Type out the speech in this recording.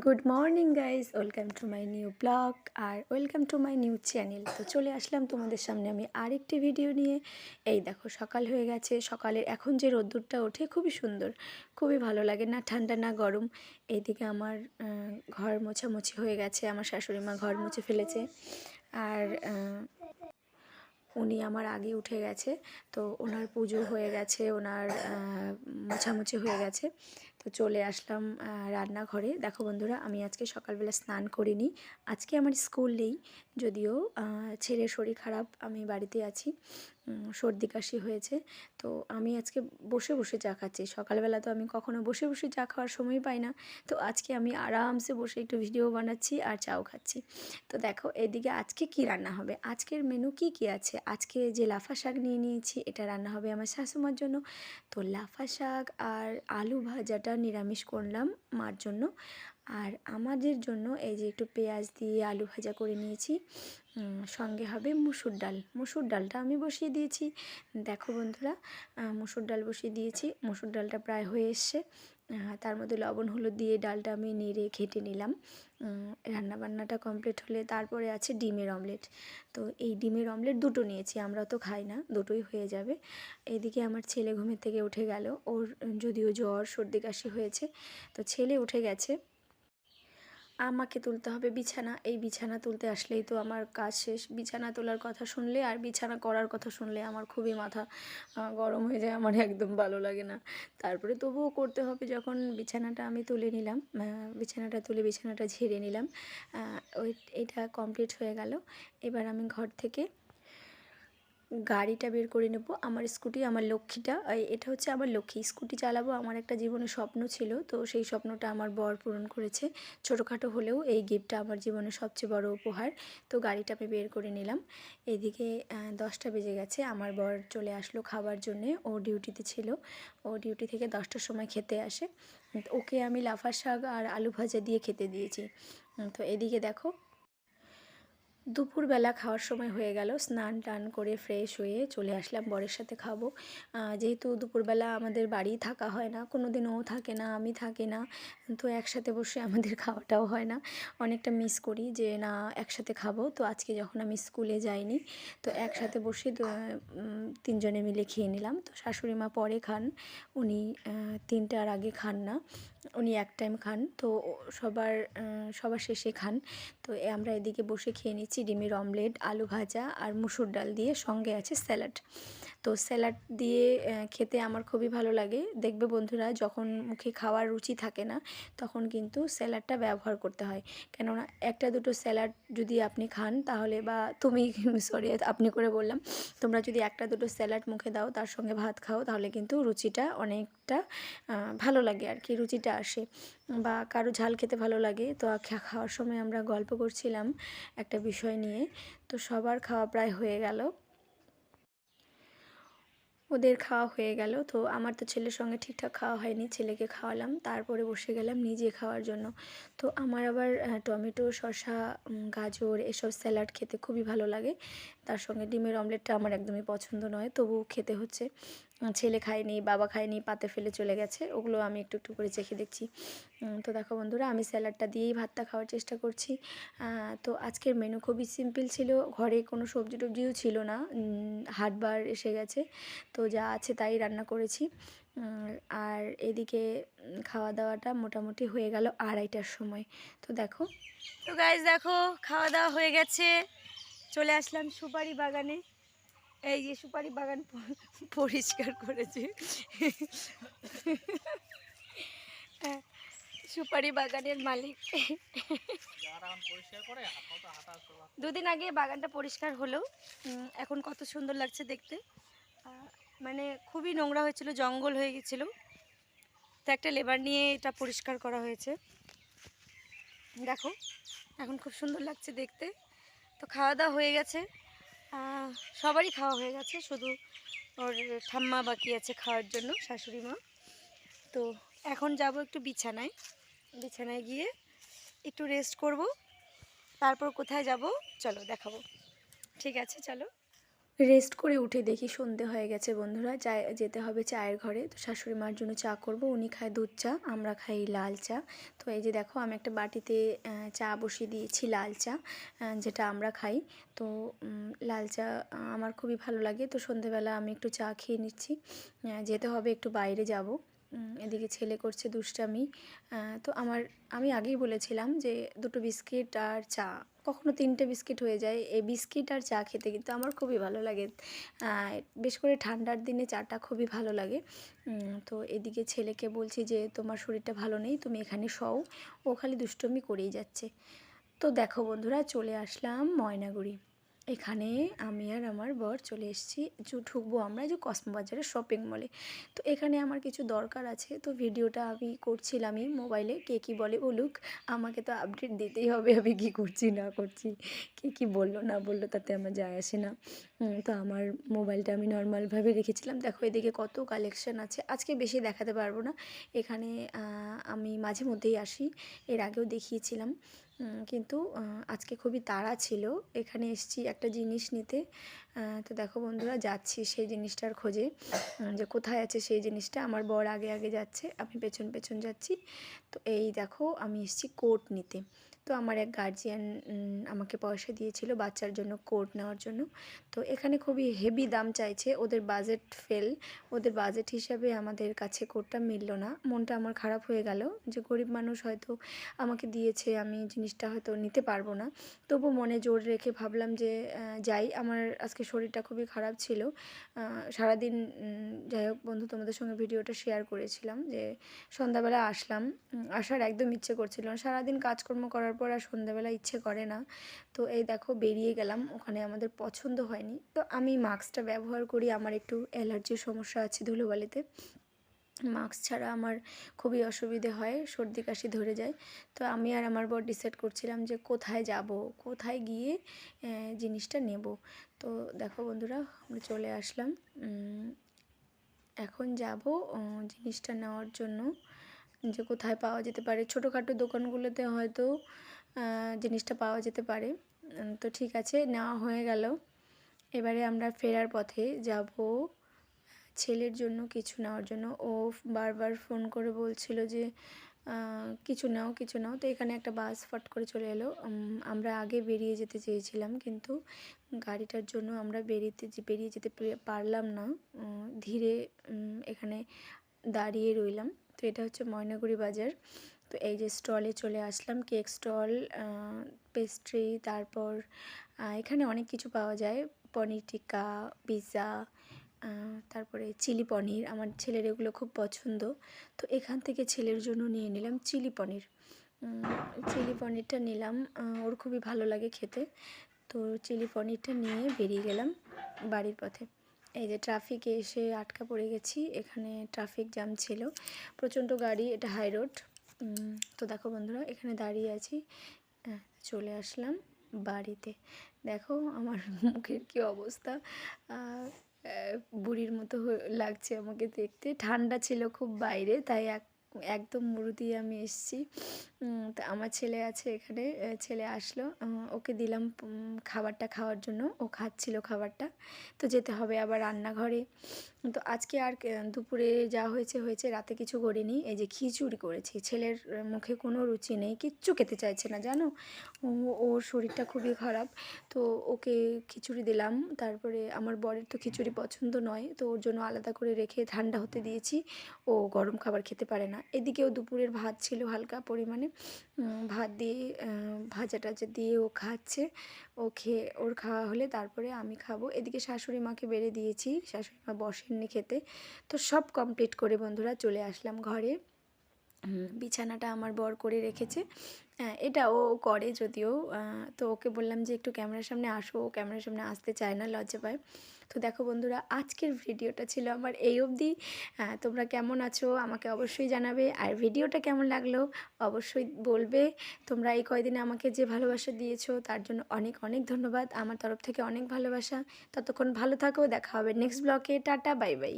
Good morning guys welcome to my new blog R welcome to my new channel তো চলে আসলাম তোমাদের সামনে আমি আরেকটি ভিডিও নিয়ে। এই দেখো, সকাল হয়ে গেছে। সকালে এখন যে রোদ্দুরটা ওঠে, খুবই সুন্দর। খুবই ভালো লাগে না, ঠান্ডা না গরম। এইদিকে আমার ঘর মোছামুছি হয়ে গেছে। আমার শাশুড়ি মা ঘর মুছে ফেলেছে। আর উনি আমার আগে উঠে গেছে। তো ওনার পুজো হয়ে গেছে, ওনার মোছামুছি হয়ে গেছে। তো চলে আসলাম রান্নাঘরে। দেখো বন্ধুরা, আমি আজকে সকালবেলা স্নান করিনি। আজকে আমার স্কুল নেই, যদিও ছেলের শরীর খারাপ, আমি বাড়িতে আছি। সর্দি কাশি হয়েছে। তো আমি আজকে বসে বসে চা খাচ্ছি। সকালবেলা তো আমি কখনো বসে বসে চা খাওয়ার সময় পাই না। তো আজকে আমি আরামসে বসে একটু ভিডিও বানাচ্ছি আর চাও খাচ্ছি। তো দেখো, এদিকে আজকে কি রান্না হবে? আজকের মেনু কি কি আছে? আজকে যে লাফা শাক নিয়ে নিয়েছি, এটা রান্না হবে আমার শাশুমার জন্য। তো লাফা শাক আর আলু ভাজাটা নিরামিষ করলাম মার জন্য। আর আমাদের জন্য এই যে একটু পেঁয়াজ দিয়ে আলু ভাজা করে নিয়েছি সঙ্গে হবে মুসুর ডাল। মুসুর ডালটা আমি বসিয়ে দিয়েছি। দেখো বন্ধুরা মুসুর ডাল বসিয়ে দিয়েছি। মুসুর ডালটা প্রায় হয়ে এসছে। তার মধ্যে লবণ, হলুদ দিয়ে ডালটা আমি নেড়ে ঘেটে নিলাম। রান্নাবান্নাটা কমপ্লিট হলে তারপরে আছে ডিমের অমলেট তো এই ডিমের অমলেট দুটো নিয়েছি, আমরা তো খাই না, দুটোই হয়ে যাবে। এদিকে আমার ছেলে ঘুমের থেকে উঠে গেল, ওর যদিও জ্বর, সর্দি কাশি হয়েছে, তো ছেলে উঠে গেছে। আমাকে তুলতে হবে বিছানা। এই বিছানা তুলতে আসলেই তো আমার কাজ শেষ। বিছানা তোলার কথা শুনলে আর বিছানা করার কথা শুনলে আমার খুবই মাথা গরম হয়ে যায়। আমার একদম ভালো লাগে না। তারপরে তবুও করতে হবে যখন বিছানাটা আমি তুলে নিলাম বিছানাটা তুলে বিছানাটা ঝেড়ে নিলাম ওই, এটা কমপ্লিট হয়ে গেল। এবার আমি ঘর থেকে গাড়িটা বের করে নেব, আমার স্কুটি, আমার লক্ষ্মীটা। এটা হচ্ছে আমার লক্ষ্মী। স্কুটি চালাবো আমার একটা জীবনের স্বপ্ন ছিল, তো সেই স্বপ্নটা আমার বর পূরণ করেছে। ছোটোখাটো হলেও এই গিফটটা আমার জীবনের সবচেয়ে বড় উপহার। তো গাড়িটা আমি বের করে নিলাম। এদিকে দশটা বেজে গেছে। আমার বর চলে আসলো খাবার জন্যে। ও ডিউটিতে ছিল। ও ডিউটি থেকে দশটার সময় খেতে আসে। ওকে আমি লাফা শাক আর আলু ভাজা দিয়ে খেতে দিয়েছি। তো এদিকে দেখো দুপুরবেলা খাওয়ার সময় হয়ে গেল। স্নান টান করে ফ্রেশ হয়ে চলে আসলাম বরের সাথে খাব। যেহেতু দুপুরবেলা আমাদের বাড়ি থাকা হয় না কোনো দিন ও থাকে না, আমি থাকি না, তো একসাথে বসে আমাদের খাওয়াটাও হয় না। অনেকটা মিস করি যে, না, একসাথে খাব। তো আজকে যখন আমি স্কুলে যাইনি, তো একসাথে বসে তিনজনে মিলে খেয়ে নিলাম। তো শাশুড়ি মা পরে খান, উনি তিনটার আগে খান না, উনি এক টাইম খান। তো সবার সবার শেষে খান। তো আমরা এদিকে বসে খেয়ে নিচ্ছি। ডিমের অমলেট আলু ভাজা আর মুসুর ডাল দিয়ে সঙ্গে আছে স্যালাড। তো স্যালাড দিয়ে খেতে আমার খুবই ভালো লাগে। দেখবে বন্ধুরা, যখন মুখে খাওয়ার রুচি থাকে না, তখন কিন্তু স্যালাডটা ব্যবহার করতে হয়। কেননা, একটা দুটো স্যালাড যদি আপনি খান, তাহলে বা তুমি, সরি, আপনি করে বললাম, তোমরা যদি একটা দুটো স্যালাড মুখে দাও, তার সঙ্গে ভাত খাও, তাহলে কিন্তু রুচিটা অনেকটা ভালো লাগে আর কি, রুচিটা আসে। বা কারও ঝাল খেতে ভালো লাগে, তো খাওয়ার সময় আমরা গল্প করছিলাম একটা বিষয় নিয়ে, তো সবার খাওয়া প্রায় হয়ে গেল। ওদের খাওয়া হয়ে গেল। তো আমার তো ছেলের সঙ্গে ঠিকঠাক খাওয়া হয়নি। ছেলেকে খাওয়ালাম, তারপরে বসে গেলাম নিজে খাওয়ার জন্য। তো আমার আবার টমেটো, শসা গাজর এসব স্যালাড খেতে খুবই ভালো লাগে। তার সঙ্গে ডিমের অমলেটটা আমার একদমই পছন্দ নয় তবু খেতে হচ্ছে। ছেলে খায়নি, বাবা খায়নি, পাতে ফেলে চলে গেছে, ওগুলো আমি একটু একটু করে চেখে দেখছি। তো দেখো বন্ধুরা, আমি স্যালাডটা দিয়েই ভাতটা খাওয়ার চেষ্টা করছি। তো আজকের মেনু খুবই সিম্পল ছিল। ঘরে কোনো সবজি টবজিও ছিল না। হাটবার এসে গেছে। তো যা আছে তাই রান্না করেছি। আর এদিকে খাওয়া দাওয়াটা মোটামুটি হয়ে গেল আড়াইটার সময়। তো দেখো। তো গাইজ দেখো খাওয়া দাওয়া হয়ে গেছে। চলে আসলাম সুপারি বাগানে। এই যে সুপারি বাগান পরিষ্কার করেছে। সুপারি বাগানের মালিক। দুদিন আগে বাগানটা পরিষ্কার হলো। এখন কত সুন্দর লাগছে দেখতে। মানে খুবই নোংরা হয়েছিল, জঙ্গল হয়ে গেছিল। তো একটা লেবার নিয়ে এটা পরিষ্কার করা হয়েছে। দেখো, এখন খুব সুন্দর লাগছে দেখতে। তো খাওয়া দাওয়া হয়ে গেছে। সবারই খাওয়া হয়ে গেছে, শুধু ওর ঠাম্মা বাকি আছে খাওয়ার জন্য, শাশুড়ি মা। তো এখন যাব একটু বিছানায়। বিছানায় গিয়ে একটু রেস্ট করব। তারপর কোথায় যাব, চলো দেখাবো। ঠিক আছে, চলো। রেস্ট করে উঠে দেখি সন্ধে হয়ে গেছে বন্ধুরা। চা যেতে হবে চায়ের ঘরে। তো শাশুড়ি মার জন্য চা করব, উনি খায় দুধ চা, আমরা খাই লাল চা। তো এই যে দেখো, আমি একটা বাটিতে চা বসিয়ে দিয়েছি লাল চা যেটা আমরা খাই। তো লাল চা আমার খুবই ভালো লাগে। তো সন্ধেবেলা আমি একটু চা খেয়ে নিচ্ছি। যেতে হবে, একটু বাইরে যাব। এদিকে ছেলে করছে দুষ্টামি। তো আমার, আমি আগেই বলেছিলাম যে দুটো বিস্কিট আর চা, কখনো তিনটে বিস্কিট হয়ে যায়। এই বিস্কিট আর চা খেতে কিন্তু আমার খুবই ভালো লাগে। বেশ করে ঠান্ডার দিনে চাটা খুবই ভালো লাগে। তো এদিকে ছেলেকে বলছি যে, তোমার শরীরটা ভালো নেই, তুমি এখানে শও। ও খালি দুষ্টমি করেই যাচ্ছে। তো দেখো বন্ধুরা, চলে আসলাম ময়নাগুড়ি। এখানে আমি আর আমার বর চলে এসেছি। যে ঢুকবো আমরা যে কসমো বাজারের শপিং মলে তো এখানে আমার কিছু দরকার আছে। তো ভিডিওটা আমি করছিলামই মোবাইলে। কে কী বলে বলুক। আমাকে তো আপডেট দিতেই হবে আমি কী করছি, না করছি। কে কী বলল, না বলল তাতে আমার যায় আসে না। তো আমার মোবাইলটা আমি নর্মালভাবে রেখেছিলাম। দেখো এদিকে কত কালেকশন আছে। আজকে বেশি দেখাতে পারব না। এখানে আমি মাঝে মধ্যেই আসি। এর আগেও দেখিয়েছিলাম। কিন্তু আজকে খুবই তাড়া ছিল। এখানে এসেছি একটা জিনিস নিতে। তো দেখো বন্ধুরা, যাচ্ছি সেই জিনিসটার খোঁজে। যে কোথায় আছে সেই জিনিসটা। আমার বর আগে আগে যাচ্ছে, আমি পেছন পেছন যাচ্ছি। তো এই দেখো, আমি এসেছি কোট নিতে। তো আমার এক গার্জিয়ান আমাকে পয়সা দিয়েছিল বাচ্চার জন্য কোট নেওয়ার জন্য। তো এখানে খুবই হেভি দাম চাইছে, ওদের বাজেট ফেল ওদের বাজেট হিসাবে আমাদের কাছে কোটটা মিলল না। মনটা আমার খারাপ হয়ে গেল যে গরিব মানুষ হয়তো আমাকে দিয়েছে, আমি জিনিসটা হয়তো নিতে পারব না। তবু মনে জোর রেখে ভাবলাম যে যাই, আমার আজকে শরীরটা খুবই খারাপ ছিল। সারাদিন যাই হোক বন্ধু তোমাদের সঙ্গে ভিডিওটা শেয়ার করেছিলাম যে, সন্ধ্যাবেলা আসলাম। আসার একদম ইচ্ছে করছিল না। সারাদিন কাজকর্ম করার পর আর সন্ধ্যাবেলা ইচ্ছে করে না। তো এই দেখো বেরিয়ে গেলাম, ওখানে আমাদের পছন্দ হয়নি। তো আমি মাস্কটা ব্যবহার করি, আমার একটু অ্যালার্জির সমস্যা আছে ধুলোবালিতে। মাস্ক ছাড়া আমার খুবই অসুবিধে হয়, সর্দি কাশি ধরে যায়। তো আমি আর আমার বর ডিসাইড করছিলাম যে কোথায় যাব, কোথায় গিয়ে জিনিসটা নেব। তো দেখো বন্ধুরা, আমরা চলে আসলাম। এখন যাব জিনিসটা নেওয়ার জন্য। যে কোথায় পাওয়া যেতে পারে, ছোটোখাটো দোকানগুলোতে হয়তো জিনিসটা পাওয়া যেতে পারে। তো ঠিক আছে, নেওয়া হয়ে গেল। এবারে আমরা ফেরার পথে যাব ছেলের জন্য কিছু নেওয়ার জন্য। ও বারবার ফোন করে বলছিল যে কিছু নাও কিছু নাও। তো এখানে একটা বাস ফট করে চলে এলো। আমরা আগে বেরিয়ে যেতে চেয়েছিলাম কিন্তু গাড়িটার জন্য আমরা বেরিয়ে যে, বেরিয়ে যেতে পারলাম না। ধীরে এখানে দাঁড়িয়ে রইলাম। তো এটা হচ্ছে ময়নাগুড়ি বাজার। তো এই যে স্টলে চলে আসলাম। কেক স্টল পেস্ট্রি তারপর এখানে অনেক কিছু পাওয়া যায়। পনির টিক্কা পিৎজা তারপরে চিলি পনির, আমার ছেলের এগুলো খুব পছন্দ। তো এখান থেকে ছেলের জন্য নিয়ে নিলাম চিলি পনির। চিলি পনিরটা নিলাম ওর খুবই ভালো লাগে খেতে। তো চিলি পনিরটা নিয়ে বেরিয়ে গেলাম বাড়ির পথে। এই যে ট্রাফিকে এসে আটকা পড়ে গেছি, এখানে ট্রাফিক জ্যাম ছিল। প্রচণ্ড গাড়ি, এটা হাই রোড। তো দেখো বন্ধুরা, এখানে দাঁড়িয়ে আছি। চলে আসলাম বাড়িতে। দেখো আমার মুখের কি অবস্থা। বুড়ির মতো লাগছে আমাকে দেখতে। ঠান্ডা ছিল খুব বাইরে তাই এক একদম মুড়ু দিয়ে আমি এসেছি। তা আমার ছেলে আছে এখানে ছেলে আসলো। ওকে দিলাম খাবারটা খাওয়ার জন্য। ও খাচ্ছিল খাবারটা। তো যেতে হবে আবার রান্নাঘরে। তো আজকে আর দুপুরে যা হয়েছে হয়েছে। রাতে কিছু করিনি। এই যে খিচুড়ি করেছি। ছেলের মুখে কোনো রুচি নেই। কিচ্ছু খেতে চাইছে না, জানো? ওর শরীরটা খুবই খারাপ। তো ওকে খিচুড়ি দিলাম। তারপরে আমার বরের তো খিচুড়ি পছন্দ নয়। তো ওর জন্য আলাদা করে রেখে ঠান্ডা হতে দিয়েছি। ও গরম খাবার খেতে পারে না। এদিকেও দুপুরের ভাত ছিল হালকা পরিমাণে। ভাত দিয়ে ভাজা টাজা দিয়ে ও খাচ্ছে ও খেয়ে ওর খাওয়া হলে তারপরে আমি খাব। এদিকে শাশুড়ি মাকে বেড়ে দিয়েছি শাশুড়ি মা বসেননি খেতে। তো সব কমপ্লিট করে বন্ধুরা চলে আসলাম ঘরে। বিছানাটা আমার বর করে রেখেছে। হ্যাঁ, এটা ও করে যদিও তো ওকে বললাম যে একটু ক্যামেরার সামনে আসো ও ক্যামেরার সামনে আসতে চায় না লজ্জা পায়। তো দেখো বন্ধুরা, আজকের ভিডিওটা ছিল আমার এই অবধি। তোমরা কেমন আছো আমাকে অবশ্যই জানাবে। আর ভিডিওটা কেমন লাগল অবশ্যই বলবে। তোমরা এই কয়দিনে আমাকে যে ভালোবাসা দিয়েছ, তার জন্য অনেক অনেক ধন্যবাদ। আমার তরফ থেকে অনেক ভালোবাসা। ততক্ষণ ভালো থাকো, দেখা হবে নেক্সট ব্লকে টাটা বাই বাই